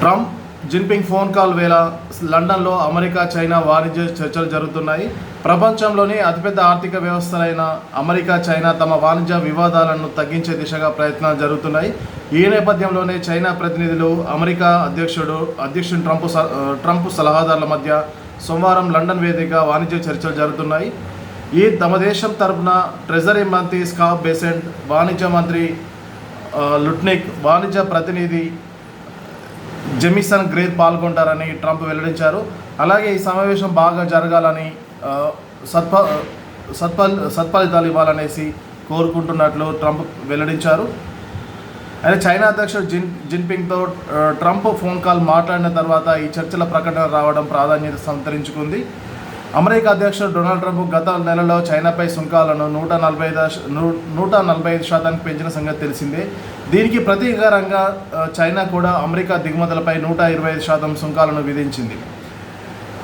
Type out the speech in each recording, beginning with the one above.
Trump Jinping phone call వేళ లండన్లో America China వాణిజ్య చర్చలు జరుగుతున్నాయి. ప్రపంచంలోని అతిపెద్ద ఆర్థిక వ్యవస్థలైన అమెరికా చైనా తమ వాణిజ్య వివాదాలను తగ్గించే దిశగా ప్రయత్నాలు జరుగుతున్నాయి. ఈ నేపథ్యంలోనే చైనా ప్రతినిధులు అమెరికా అధ్యక్షుడు అధ్యక్షుడు ట్రంప్ ట్రంప్ సలహాదారుల మధ్య సోమవారం లండన్ వేదిక వాణిజ్య చర్చలు జరుగుతున్నాయి. ఈ తమ దేశం తరపున ట్రెజరీ మంత్రి స్కాఫ్ బెసెంట్ వాణిజ్య మంత్రి లుట్నిక్ వాణిజ్య ప్రతినిధి జెమిసన్ గ్రేర్ పాల్గొంటారని ట్రంప్ వెల్లడించారు. అలాగే ఈ సమావేశం బాగా జరగాలని సత్ప సత్ఫ సత్ఫల్ సత్ఫలితాలు ఇవ్వాలనేసి కోరుకుంటున్నట్లు ట్రంప్ వెల్లడించారు. అయితే చైనా అధ్యక్షుడు జిన్ జిన్పింగ్తో ట్రంప్ ఫోన్ కాల్ మాట్లాడిన తర్వాత ఈ చర్చల ప్రకటన రావడం ప్రాధాన్యత సంతరించుకుంది. అమెరికా అధ్యక్షుడు డొనాల్డ్ ట్రంప్ గత నెలలో చైనాపై సుంకాలను నూట నలభై ఐదు నూట నలభై ఐదు శాతానికి పెంచిన సంగతి తెలిసిందే. దీనికి ప్రతీకారంగా చైనా కూడా అమెరికా దిగుమతులపై నూట ఇరవై ఐదు శాతం సుంకాలను విధించింది.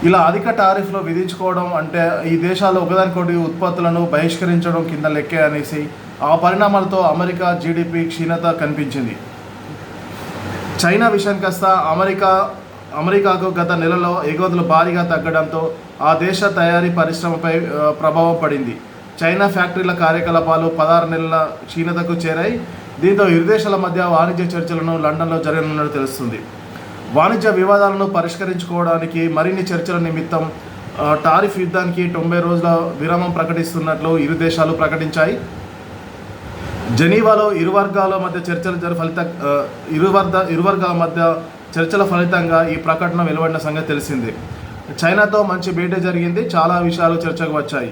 ఇలా అధిక టారిఫ్లు విధించుకోవడం అంటే ఈ దేశాలు ఒకదానికొకటి ఉత్పత్తులను బహిష్కరించడం కింద లెక్కే అనేసి ఆ పరిణామాలతో అమెరికా జీడిపి క్షీణత కనిపించింది. చైనా విషయానికి వస్తా అమెరికా అమెరికాకు గత నెలలో ఎగుమతులు భారీగా తగ్గడంతో ఆ దేశ తయారీ పరిశ్రమపై ప్రభావం పడింది. చైనా ఫ్యాక్టరీల కార్యకలాపాలు పదహారు నెలల క్షీణతకు చేరాయి. దీంతో ఇరు దేశాల మధ్య వాణిజ్య చర్చలను లండన్లో జరగనున్నట్టు తెలుస్తుంది. వాణిజ్య వివాదాలను పరిష్కరించుకోవడానికి మరిన్ని చర్చల నిమిత్తం టారిఫ్ యుద్ధానికి తొంభై రోజుల విరామం ప్రకటిస్తున్నట్లు ఇరు దేశాలు ప్రకటించాయి. జెనీవాలో ఇరు వర్గాల మధ్య చర్చలు జరు ఫలిత ఆ, ఇరు వర్గ ఇరు వర్గాల మధ్య చర్చల ఫలితంగా ఈ ప్రకటన వెలువడిన సంగతి తెలిసిందే. చైనాతో మంచి భేటీ జరిగింది చాలా విషయాలు చర్చకు వచ్చాయి.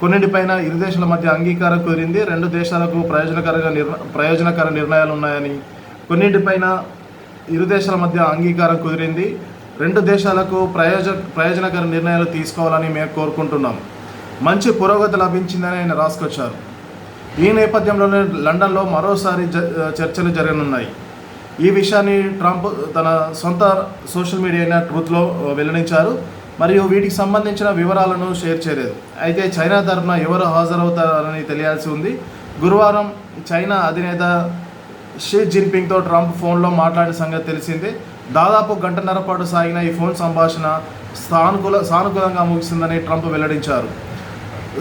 కొన్నింటిపైన ఇరు దేశాల మధ్య అంగీకారం కుదిరింది రెండు దేశాలకు ప్రయోజనకరంగా నిర్ణ ప్రయోజనకర నిర్ణయాలు ఉన్నాయని. కొన్నింటిపైన ఇరు దేశాల మధ్య అంగీకారం కుదిరింది రెండు దేశాలకు ప్రయోజ ప్రయోజనకర నిర్ణయాలు తీసుకోవాలని మేము కోరుకుంటున్నాం. మంచి పురోగతి లభించిందని ఆయన రాసుకొచ్చారు. ఈ నేపథ్యంలోనే లండన్లో మరోసారి చర్చలు జరగనున్నాయి. ఈ విషయాన్ని ట్రంప్ తన సొంత సోషల్ మీడియా అయిన ట్రూత్లో వెల్లడించారు. మరియు వీటికి సంబంధించిన వివరాలను షేర్ చేయలేదు. అయితే చైనా తరఫున ఎవరు హాజరవుతారని తెలియాల్సి ఉంది. గురువారం చైనా అధినేత షీ జిన్పింగ్తో ట్రంప్ ఫోన్లో మాట్లాడిన సంగతి తెలిసిందే. దాదాపు గంటన్నర పాటు సాగిన ఈ ఫోన్ సంభాషణ సానుకూల సానుకూలంగా ముగిసిందని ట్రంప్ వెల్లడించారు.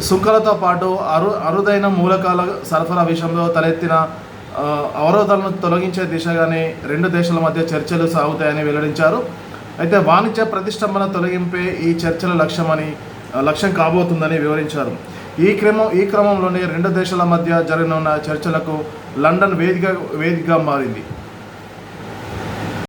సుంకలతో పాటు అరు అరుదైన మూలకాల సరఫరా విషయంలో తలెత్తిన అవరోధాలను తొలగించే దిశగానే రెండు దేశాల మధ్య చర్చలు సాగుతాయని వెల్లడించారు. అయితే వాణిజ్య ప్రతిష్టంభన తొలగింపే ఈ చర్చల లక్ష్యమని లక్ష్యం కాబోతుందని వివరించారు. ఈ క్రమం ఈ క్రమంలోనే రెండు దేశాల మధ్య జరగనున్న చర్చలకు లండన్ వేదిక వేదికగా మారింది.